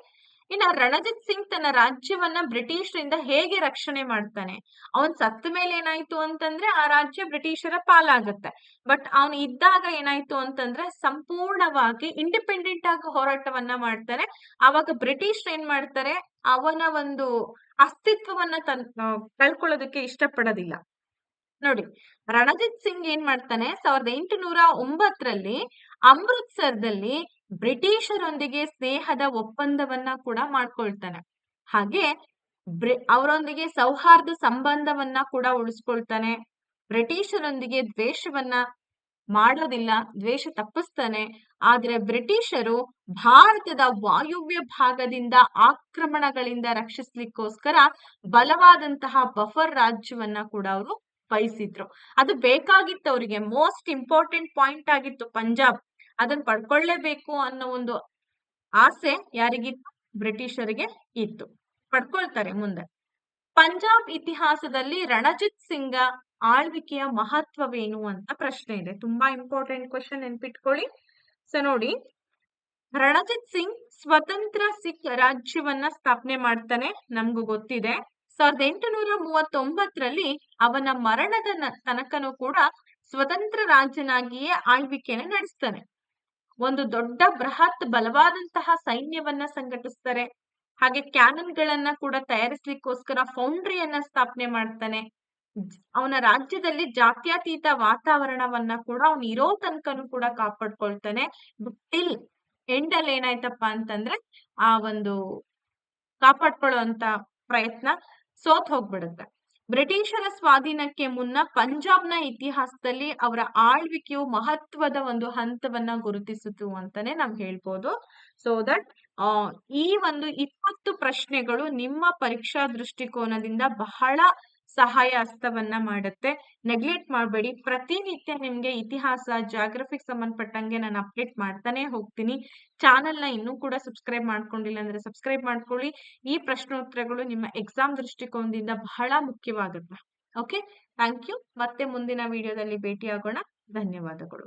ಇನ್ನ ರಣಜಿತ್ ಸಿಂಗ್ ತನ್ನ ರಾಜ್ಯವನ್ನ ಬ್ರಿಟಿಷರಿಂದ ಹೇಗೆ ರಕ್ಷಣೆ ಮಾಡ್ತಾನೆ? ಅವನ್ ಸತ್ತ ಮೇಲೆ ಏನಾಯ್ತು ಅಂತಂದ್ರೆ ಆ ರಾಜ್ಯ ಬ್ರಿಟಿಷರ ಪಾಲಾಗತ್ತೆ. ಬಟ್ ಅವನು ಇದ್ದಾಗ ಏನಾಯ್ತು ಅಂತಂದ್ರೆ ಸಂಪೂರ್ಣವಾಗಿ ಇಂಡಿಪೆಂಡೆಂಟ್ ಆಗಿ ಹೋರಾಟವನ್ನ ಮಾಡ್ತಾರೆ ಅವಾಗ ಬ್ರಿಟಿಷ್ ಏನ್ ಮಾಡ್ತಾರೆ? ಅವನ ಒಂದು ಅಸ್ತಿತ್ವವನ್ನ ತನ್ ಕಳ್ಕೊಳ್ಳೋದಕ್ಕೆ ಇಷ್ಟಪಡೋದಿಲ್ಲ. ನೋಡಿ, ರಣಜಿತ್ ಸಿಂಗ್ ಏನ್ ಮಾಡ್ತಾನೆ? ಸಾವಿರದ ಎಂಟುನೂರ ಒಂಬತ್ತರಲ್ಲಿ ಅಮೃತ್ಸರದಲ್ಲಿ ಬ್ರಿಟಿಷರೊಂದಿಗೆ ಸ್ನೇಹದ ಒಪ್ಪಂದವನ್ನ ಕೂಡ ಮಾಡ್ಕೊಳ್ತಾನೆ. ಹಾಗೆ ಅವರೊಂದಿಗೆ ಸೌಹಾರ್ದ ಸಂಬಂಧವನ್ನ ಕೂಡ ಉಳಿಸ್ಕೊಳ್ತಾನೆ. ಬ್ರಿಟಿಷರೊಂದಿಗೆ ದ್ವೇಷವನ್ನ ಮಾಡೋದಿಲ್ಲ, ದ್ವೇಷ ತಪ್ಪಿಸ್ತಾನೆ. ಆದ್ರೆ ಬ್ರಿಟಿಷರು ಭಾರತದ ವಾಯುವ್ಯ ಭಾಗದಿಂದ ಆಕ್ರಮಣಗಳಿಂದ ರಕ್ಷಿಸ್ಲಿಕ್ಕೋಸ್ಕರ ಬಲವಾದಂತಹ ಬಫರ್ ರಾಜ್ಯವನ್ನ ಕೂಡ ಅವರು ಬಯಸಿದ್ರು. ಅದು ಬೇಕಾಗಿತ್ತು ಅವರಿಗೆ ಮೋಸ್ಟ್ ಇಂಪಾರ್ಟೆಂಟ್ ಪಾಯಿಂಟ್ ಆಗಿತ್ತು ಪಂಜಾಬ್. ಅದನ್ನ ಪಡ್ಕೊಳ್ಳೇಬೇಕು ಅನ್ನೋ ಒಂದು ಆಸೆ ಯಾರಿಗಿತ್ತು? ಬ್ರಿಟಿಷರಿಗೆ ಇತ್ತು. ಪಡ್ಕೊಳ್ತಾರೆ ಮುಂದೆ. ಪಂಜಾಬ್ ಇತಿಹಾಸದಲ್ಲಿ ರಣಜಿತ್ ಸಿಂಗ ಆಳ್ವಿಕೆಯ ಮಹತ್ವವೇನು ಅಂತ ಪ್ರಶ್ನೆ ಇದೆ. ತುಂಬಾ ಇಂಪಾರ್ಟೆಂಟ್ ಕ್ವಶನ್ ನೆನ್ಪಿಟ್ಕೊಳ್ಳಿ. ಸೊ ನೋಡಿ. ರಣಜಿತ್ ಸಿಂಗ್ ಸ್ವತಂತ್ರ ಸಿಖ್ ರಾಜ್ಯವನ್ನ ಸ್ಥಾಪನೆ ಮಾಡ್ತಾನೆ ನಮ್ಗೂ ಗೊತ್ತಿದೆ. ಸಾವಿರದ ಎಂಟುನೂರ ಮೂವತ್ತೊಂಬತ್ತರಲ್ಲಿ ಅವನ ಮರಣದ ತನಕನೂ ಕೂಡ ಸ್ವತಂತ್ರ ರಾಜ್ಯನಾಗಿಯೇ ಆಳ್ವಿಕೆಯನ್ನು ನಡೆಸ್ತಾನೆ. ಒಂದು ದೊಡ್ಡ ಬೃಹತ್ ಬಲವಾದಂತಹ ಸೈನ್ಯವನ್ನ ಸಂಘಟಿಸ್ತಾರೆ. ಹಾಗೆ ಕ್ಯಾನನ್ ಗಳನ್ನ ಕೂಡ ತಯಾರಿಸ್ಲಿಕ್ಕೋಸ್ಕರ ಫೌಂಡ್ರಿಯನ್ನ ಸ್ಥಾಪನೆ ಮಾಡ್ತಾನೆ. ಅವನ ರಾಜ್ಯದಲ್ಲಿ ಜಾತ್ಯತೀತ ವಾತಾವರಣವನ್ನ ಕೂಡ ಅವನು ಇರೋ ತನಕನು ಕೂಡ ಕಾಪಾಡ್ಕೊಳ್ತಾನೆ. ಟಿಲ್ ಅಲ್ಲಿ ಏನಾಯ್ತಪ್ಪ ಅಂತಂದ್ರೆ ಆ ಒಂದು ಕಾಪಾಡ್ಕೊಳ್ಳೋ ಅಂತ ಪ್ರಯತ್ನ ಸೋತ್ ಹೋಗ್ಬಿಡುತ್ತೆ ಬ್ರಿಟಿಷರ ಸ್ವಾಧೀನಕ್ಕೆ ಮುನ್ನ ಪಂಜಾಬ್ನ ಇತಿಹಾಸದಲ್ಲಿ ಅವರ ಆಳ್ವಿಕೆಯು ಮಹತ್ವದ ಒಂದು ಹಂತವನ್ನ ಗುರುತಿಸಿತು ಅಂತಾನೆ ನಾವ್ ಹೇಳ್ಬೋದು. ಸೊ ದಟ್ ಈ ಒಂದು ಇಪ್ಪತ್ತು ಪ್ರಶ್ನೆಗಳು ನಿಮ್ಮ ಪರೀಕ್ಷಾ ದೃಷ್ಟಿಕೋನದಿಂದ ಬಹಳ ಸಹಾಯ ಹಸ್ತವನ್ನ ಮಾಡುತ್ತೆ. ನೆಗ್ಲೆಕ್ಟ್ ಮಾಡಬೇಡಿ. ಪ್ರತಿನಿತ್ಯ ನಿಮ್ಗೆ ಇತಿಹಾಸ ಜಾಗ್ರಫಿಕ್ ಸಂಬಂಧಪಟ್ಟಂಗೆ ನಾನು ಅಪ್ಡೇಟ್ ಮಾಡ್ತಾನೆ ಹೋಗ್ತೀನಿ. ಚಾನೆಲ್ನ ಇನ್ನೂ ಕೂಡ ಸಬ್ಸ್ಕ್ರೈಬ್ ಮಾಡ್ಕೊಂಡಿಲ್ಲ ಅಂದ್ರೆ ಸಬ್ಸ್ಕ್ರೈಬ್ ಮಾಡ್ಕೊಳ್ಳಿ. ಈ ಪ್ರಶ್ನೋತ್ತರಗಳು ನಿಮ್ಮ ಎಕ್ಸಾಮ್ ದೃಷ್ಟಿಕೋನದಿಂದ ಬಹಳ ಮುಖ್ಯವಾಗುತ್ತೆ ಓಕೆ ಥ್ಯಾಂಕ್ ಯು ಮತ್ತೆ ಮುಂದಿನ ವಿಡಿಯೋದಲ್ಲಿ ಭೇಟಿಯಾಗೋಣ. ಧನ್ಯವಾದಗಳು.